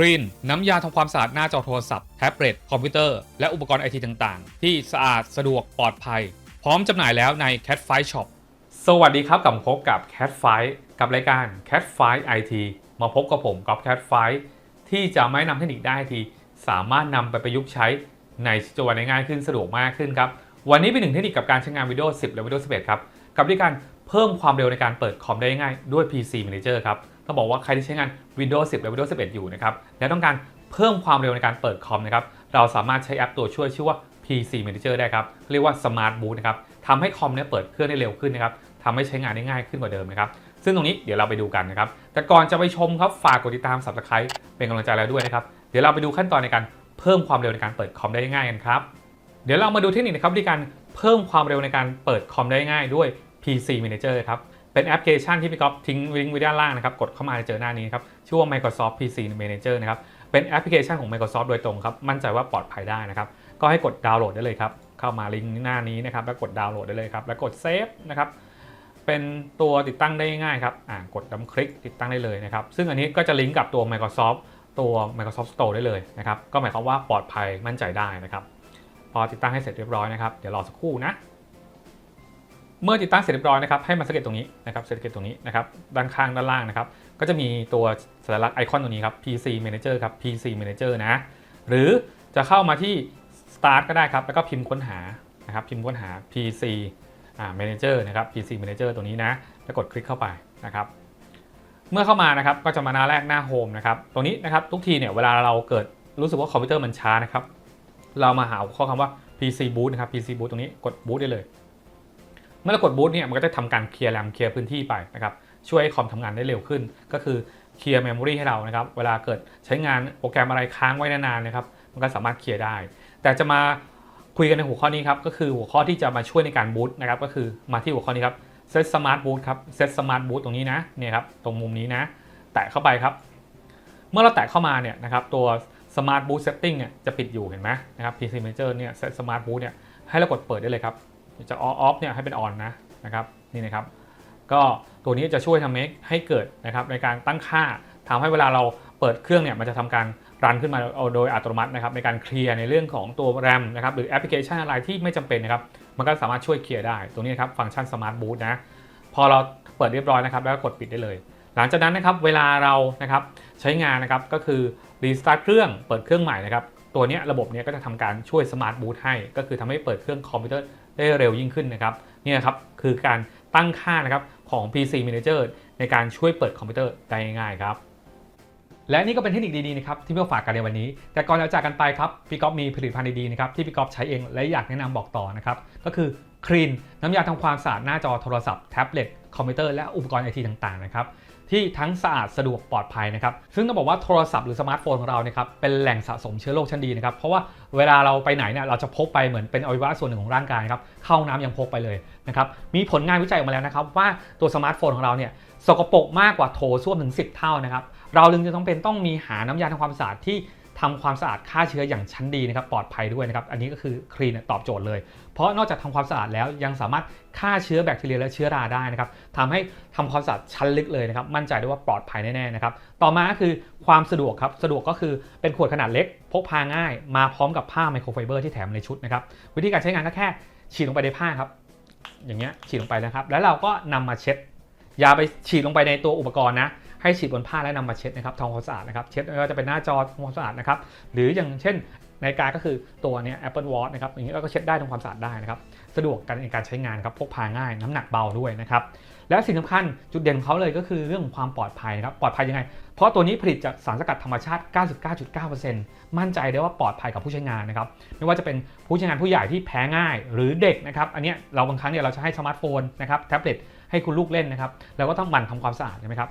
ครีนน้ำยาทำความสะอาดหน้าจอโทรศัพท์แท็บเล็ตคอมพิวเตอร์ และอุปกรณ์ไอทีต่างๆ ที่สะอาดสะดวกปลอดภัย พร้อมจำหน่ายแล้วใน Cat f i Shop สวัสดีครับกลับพบกับ Cat f i กับรายการ Cat f i IT มาพบกับผมกับ Cat f i ที่จะไม่นำเทคนิคได้ทีสามารถนำไปประยุกต์ใช้ในชีวิตประจำวันง่ายขึ้นสะดวกมากขึ้นครับวันนี้เป็นหนึ่งเทคนิคกับการใช้งาน Windows 10 และ Windows 11ครับกับด้วยการ เพิ่มความเร็วในการเปิดคอมได้ง่ายด้วย PC Manager ครับต้องบอกว่าใครที่ใช้งาน Windows 10 และ Windows 11 อยู่นะครับและต้องการเพิ่มความเร็วในการเปิดคอมนะครับเราสามารถใช้แอปตัวช่วยชื่อว่า PC Manager ได้ครับเรียกว่า Smart Boot นะครับทำให้คอมเนี่ยเปิดเครื่องได้เร็วขึ้นนะครับทำให้ใช้งานได้ง่ายขึ้นกว่าเดิมนะครับซึ่งตรงนี้เดี๋ยวเราไปดูกันนะครับแต่ก่อนจะไปชมครับฝากกดติดตาม Subscribe เป็นกำลังใจแล้วด้วยนะครับเดี๋ยวเราไปดูขั้นตอนในการเพิ่มความเร็วในการเปิดคอมได้ง่ายกันครับเดี๋ยวเรามาดูเทคนิคนะครับในการเพิ่มความเร็วในการเปิดคอมได้ง่ายด้วย PC Manager ครับ เป็นแอปพลิเคชันที่พี่ก๊อฟทิ้งลิงก์ไว้ด้านล่างนะครับ กดเข้ามาจะเจอหน้านี้ครับ ชื่อว่า Microsoft PC Manager นะครับ เป็นแอปพลิเคชันของ Microsoft โดยตรงครับ มั่นใจว่าปลอดภัยได้นะครับ ก็ให้กดดาวน์โหลดได้เลยครับ เข้ามาลิงก์หน้านี้นะครับ แล้วกดดาวน์โหลดได้เลยครับ แล้วกดเซฟนะครับ เป็นตัวติดตั้งได้ง่ายครับ อ่า กดดับคลิกติดตั้งได้เลยนะครับ ซึ่งอันนี้ก็จะลิงก์กับตัว Microsoft ตัว Microsoft Store ได้เลยนะครับ ก็หมายความว่าปลอดภัยมั่นใจได้นะครับ พอติดตั้งให้เสร็จเรียบร้อยนะครับ เดี๋ยวรอสักครู่นะ เมื่อติดตั้งเสร็จเรียบร้อยนะครับให้มาสังเกตตรงนี้นะครับสังเกตตรงนี้นะครับด้านข้างด้านล่างนะครับก็จะมีตัวสัญลักษณ์ไอคอนตรงนี้ครับ PC Manager ครับ PC Manager นะหรือจะเข้ามาที่ Start ก็ได้ครับแล้วก็พิมพ์ค้นหานะครับพิมพ์ค้นหา PC อ่า Manager นะครับ PC Manager ตัวนี้นะแล้วกดคลิกเข้าไปนะครับเมื่อเข้ามานะครับก็จะมาหน้าแรกหน้าโฮมนะครับตรงนี้นะครับทุกทีเนี่ยเวลาเราเกิดรู้สึกว่าคอมพิวเตอร์มันช้านะครับเรามาหาข้อคำว่า PC boot นะครับ PC boot ตรงนี้กด boot ได้เลย เมื่อเรากด boot เนี่ยมันก็จะทำการเคลียร์แรมเคลียร์พื้นที่ไปนะครับช่วยให้คอมทำงานได้เร็วขึ้น ก็คือเคลียร์เมมโมรีให้เรานะครับเวลาเกิดใช้งานโปรแกรมอะไรค้างไว้นานๆนะครับมันก็สามารถเคลียร์ได้ แต่จะมาคุยกันในหัวข้อนี้ครับก็คือหัวข้อที่จะมาช่วยในการบูตนะครับก็คือมาที่หัวข้อนี้ครับ set smart boot ครับ set smart boot ตรงนี้นะเนี่ยครับตรงมุมนี้นะแตะเข้าไปครับ เมื่อเราแตะเข้ามาเนี่ยนะครับตัว smart boot setting เนี่ยจะปิดอยู่เห็นไหมนะครับ PC Manager เนี่ย set smart boot เนี่ยให้เรากดเปิดได้เลยครับ จะ off off เนี่ยให้เป็น on นนะนะครับนี่นะครับ ก็ตัวนี้จะช่วยทำให้ให้เกิดนะครับในการตั้งค่าทำให้เวลาเราเปิดเครื่องเนี่ยมันจะทำการรันขึ้นมาโดยอัตโนมัตินะครับในการเคลียร์ในเรื่องของตัว RAM นะครับหรือแอปพลิเคชันอะไรที่ไม่จำเป็นนะครับมันก็สามารถช่วยเคลียร์ได้ ตรงนี้นครับฟังก์ชัน Smart Boot นะพอเราเปิดเรียบร้อยนะครับ แล้วก็กดปิดได้เลย หลังจากนั้นนะครับเวลาเรานะครับใช้งานนะครับก็คือ restart เครื่องเปิดเครื่องใหม่นะครับตัวนี้ระบบเนี้ยก็จะทำการช่วย Smart Boot ให้ ก็คือทำให้เปิดเครื่องคอมพิวเตอร์ ได้เร็วยิ่งขึ้นนะครับนี่ยครับคือการตั้งค่านะครับของ PC Manager ในการช่วยเปิดคอมพิวเตอร์ได้ง่ายๆครับ และนี่ก็เป็นเทคนิคดีๆนะครับที่พี่ก๊อฟฝากกันในวันนี้ แต่ก่อนเราจากกันไปครับพี่ก๊อฟมีผลิตภัณฑ์ดีๆนะครับที่พี่ก๊อฟใช้เองและอยากแนะนำบอกต่อนะครับก็คือครีนน้ำยาทำความสะอาดหน้าจอโทรศัพท์แท็บเล็ตคอมพิวเตอร์และอุปกรณ์ไอทีต่างๆนะครับ ที่ทั้งสะอาดสะดวกปลอดภัยนะครับ ซึ่งต้องบอกว่าโทรศัพท์หรือสมาร์ทโฟนของเราเนี่ยครับเป็นแหล่งสะสมเชื้อโรคชั้นดีนะครับ เพราะว่าเวลาเราไปไหนเนี่ยเราจะพกไปเหมือนเป็นอวัยวะส่วนหนึ่งของร่างกายครับ เข้าห้องน้ำยังพกไปเลยนะครับ มีผลงานวิจัยออกมาแล้วนะครับว่าตัวสมาร์ทโฟนของเราเนี่ยสกปรกมากกว่าโถส้วมถึง 10 เท่านะครับ เราจึงจะต้องเป็นต้องมีหาน้ำยาทำความสะอาดที่ ทำความสะอาดฆ่าเชื้ออย่างชั้นดีนะครับปลอดภัยด้วยนะครับอันนี้ก็คือคลีนตอบโจทย์เลย เพราะนอกจากทำความสะอาดแล้วยังสามารถฆ่าเชื้อแบคทีเรียและเชื้อราได้นะครับทำให้ทำความสะอาดชั้นลึกเลยนะครับมั่นใจได้ว่าปลอดภัยแน่ๆนะครับต่อมาคือความสะดวกครับสะดวกก็คือเป็นขวดขนาดเล็ก พกพาง่าย มาพร้อมกับผ้าไมโครไฟเบอร์ที่แถมในชุดนะครับวิธีการใช้งานก็แค่ฉีดลงไปในผ้าครับอย่างเงี้ยฉีดลงไปนะครับ แล้วเราก็นำมาเช็ดอย่าไปฉีดลงไปในตัวอุปกรณ์นะ ให้ฉีดบนผ้าและนำมาเช็ดนะครับทำความสะอาดนะครับ เช็ดไม่ว่าจะเป็นหน้าจอทำความสะอาดนะครับ หรืออย่างเช่นนาฬิกาก็คือตัวเนี้ย Apple Watch นะครับอย่างนี้เราก็เช็ดได้ทำความสะอาดได้นะครับสะดวกกันในการใช้งานครับพกพาง่ายน้ำหนักเบาด้วยนะครับและสิ่งสำคัญจุดเด่นของเขาเลยก็คือเรื่องของความปลอดภัยนะครับปลอดภัยยังไง เพราะตัวนี้ผลิตจากสารสกัดธรรมชาติ 99.9%มั่นใจได้ว่าปลอดภัยกับผู้ใช้งานนะครับไม่ว่าจะเป็นผู้ใช้งานผู้ใหญ่ที่แพ้ง่ายหรือเด็กนะครับอันนี้เราบางครั้งเนี่ยเราจะให้สมาร์ทโฟนนะครับแท็บเล็ตให้คุณลูกเล่นนะครับเราก็ต้องหมั่นทำความสะอาดใช่ไหมครับ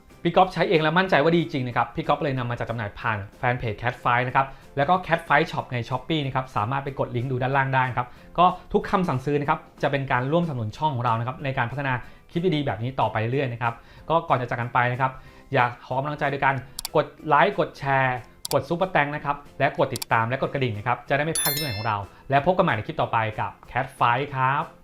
พี่ก๊อฟใช้เองและมั่นใจว่าดีจริงนะครับ พี่ก๊อฟเลยนำมาจัดจำหน่ายผ่านแฟนเพจ Cat f i นะครับ แล้วก็ Cat f i ช็อปในช้อ p e e นะครับ สามารถไปกดลิงก์ดูด้านล่างได้นะครับ ก็ทุกคำสั่งซื้อนะครับ จะเป็นการร่วมสนับสนุนช่องของเรานะครับ ในการพัฒนาคลิปดีๆแบบนี้ต่อไปเรื่อยนะครับ ก็ก่อนจะจากกันไปนะครับ อยากขอกำลังใจด้วยการกดไลค์ กดแชร์ กดซุปเปอร์แตงนะครับ และกดติดตามและกดกระดิ่งนะครับ จะได้ไม่พลาดคลิปใหม่ของเรา และพบกันใหม่ในคลิปต่อไปกับ Cat f i ครับ